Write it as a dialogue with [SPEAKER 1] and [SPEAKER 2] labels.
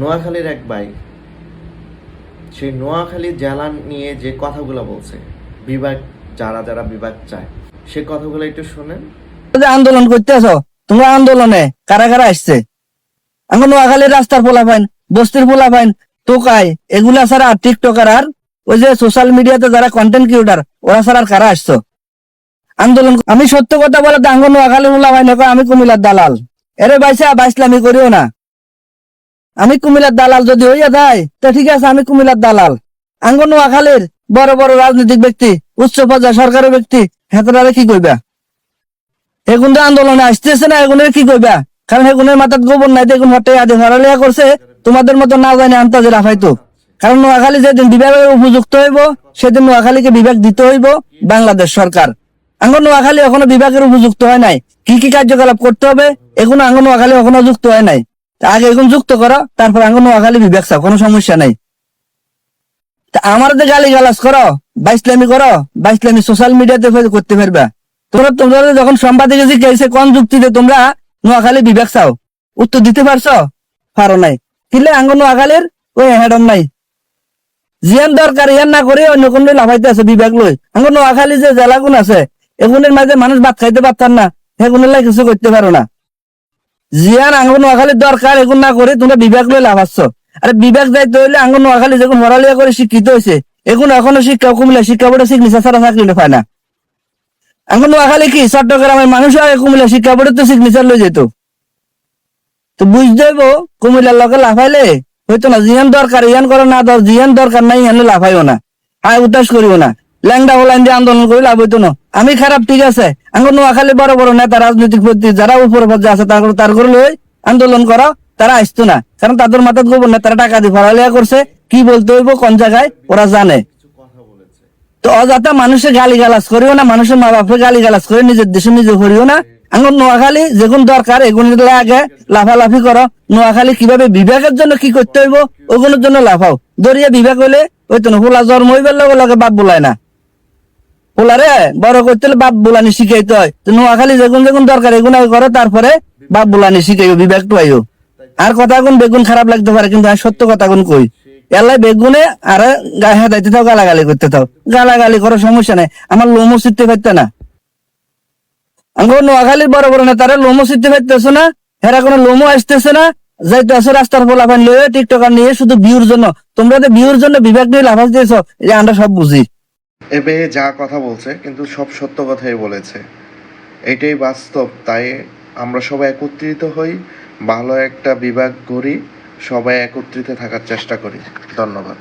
[SPEAKER 1] নোয়াখালীর এক ভাই, সেই নোয়াখালী জেলা নিয়ে যে কথাগুলো বলছে, বিভাগ যারা যারা বিভাগ চায়, সে কথাগুলো একটু শোনেন।
[SPEAKER 2] আন্দোলন করতেছ, তোমরা আন্দোলনে কারা কারা আসছে? এখন নোয়াখালীর রাস্তার পোলা পাইন বস্তির পোলা পাইন টোকাই, এগুলা ছাড়া টিকটকার আর ওই যে সোশ্যাল মিডিয়াতে যারা কন্টেন্ট ক্রিয়েটার ওরা ছাড়া আর কারা আসছো? আন্দোলন আমি সত্য কথা বলে আঙ্গ নোয়াখালী পোলা পাইন আমি কুমিল্লার দালাল। এরে বাইসা, বাইসলামি করিও না। আমি কুমিল্লার দালাল যদি হইয়া যায়, তো ঠিক আছে, আমি কুমিল্লার দালাল। আঙ্গ নোয়াখালীর বড় বড় রাজনৈতিক ব্যক্তি, উচ্চ পর্যায়ে সরকারের ব্যক্তি হেতরারে কি কইবা? এগুন আন্দোলনে আসতেছে না এগুনের কি কইবা? কারণ এগুনের মাথাত গোবর নাই, দেখুন হটে আদি হরালিয়া করছে, তোমাদের মতো না জানি আন্তাজে রাখাইতো কারণ নোয়াখালী যেদিন বিভাগের উপযুক্ত হইব, সেদিন নোয়াখালীকে বিভাগ দিতে হইব বাংলাদেশ সরকার। আঙ্গ নোয়াখালী এখনও বিভাগের উপযুক্ত হয় নাই। কি কি কার্যকলাপ করতে হবে এগুলো আঙ্গ নোয়াখালী এখনও যুক্ত হয় নাই। আগে এগুন যুক্ত করো, তারপর আঙ্গ নোয়াখালী বিভাগ চাও, কোনো সমস্যা নাই। আমার যে গালি গালাজ করো, বাইসলামি করো, বাইসলামি সোশ্যাল মিডিয়াতে করতে পারবা তোমরা তোমরা যখন সাংবাদিকে জিজ্ঞাসা কোন যুক্তিতে তোমরা নোয়াখালী বিবেক চাও, উত্তর দিতে পারছ? পারো নাই। কিলে আঙ্গ নোয়াখালীর ওই হেডম নাই। জিয়ান দরকার, ইয়ান না করে অন্য কোন লাভাইতে আছে বিবেক লই। আঙ্গ নোয়াখালী যে জেলাগুন আছে, এগুনের মাঝে মানুষ ভাত খাইতে পারতাম না, সেগুনের কিছু করতে পারো না। জিয়ান আঙ্গ নোয়াখালীর দরকার এগুন না করে তোমরা বিবেক লই লাভাচ্ছ আরে বিবেক দায়িত্ব হইলে আঙ্গ নোয়াখালী যখন হরালিয়া করে শিক্ষিত হয়েছে এখন এখনও শিক্ষা কুমিল্লা শিক্ষা বোর্ডে সিগনেচার ছাড়া চাকরি পায় না। এখন নোয়াখালী কি? চট্টগ্রামের মানুষ আগে কুমিল্লা শিক্ষা বোর্ডে তো সিগনেচার লই যেত। তো হইব, কুমিল্লার লাফাইলে হয়তো না। জিয়ান দরকার, ইয়ান করে না জিয়ান দরকার নাই ইয়ান লাফাইও না। হায়, উদাস করিও না। ল্যাংডা ওলাইন দিয়ে আন্দোলন করে, লাভ হইতো না। আমি খারাপ, ঠিক আছে। এখন নোয়াখালী বড় বড় নেতা, রাজনৈতিক প্রতি যারা উপরে পর্যায়ে আছে, তার তার করে লই আন্দোলন করো, তারা আসতো না। কারণ তাদের মাথায় গোবর না তারা টাকা দিয়ে ফরালিয়া করছে। কি বলতে হইব, কোন জায়গায়, ওরা জানে। তো অযথা মানুষের গালি গালাজ করিও না, মানুষের মা বাপের গালি গালাজ করে নিজের দেশে নিজে করিও না। এখন নোয়াখালী যেগুন দরকার এগুন আগে লাফালাফি করো। নোয়াখালী কীভাবে বিভাগের জন্য কি করতে হইব, ওগুলোর জন্য লাফাও। দরিয়া বিভাগ হইলে, ওই তো হোলা জন্ম হইবার লগে লগে বাপ বলায় না। হোলারে বড় করতে বাপ বুলানি শিখাইতে হয়। নোয়াখালী যেগুন যেগুন দরকার আগে করো, তারপরে বাপ বুলানি শিখাইও বিভাগটো আইও আর কথা কোন বেগুন খারাপ লাগতে পারে, কিন্তু আমি সত্য কথা কোন কই। এলাই বেগুনে আর গায়ে হেদাইতে থাও, গালাগালি করতে থাও। গালাগালি করার সমস্যা নাই। আমার লোমো শিখতে পারতে না। আমার নোয়াখালীর বড় বড় নেতারা লোমো শিখতে পারতেছে না, হেরা কোনো লোমো আসতেছে না। যাইতে আছে রাস্তার পোলাপান লয়ে, টিকটকার নিয়ে শুধু ভিউর জন্য। তোমরা তো ভিউর জন্য বিবেক নিয়ে লাফাস দিয়েছ যে আমরা সব বুঝি।
[SPEAKER 1] এ মেয়ে যা কথা বলছে, কিন্তু সব সত্য কথাই বলেছে। এটাই বাস্তব, তাই আমরা সবাই একত্রিত হই, ভালো একটা বিভাগ করি সবাই একত্রিত থাকার চেষ্টা করি। ধন্যবাদ।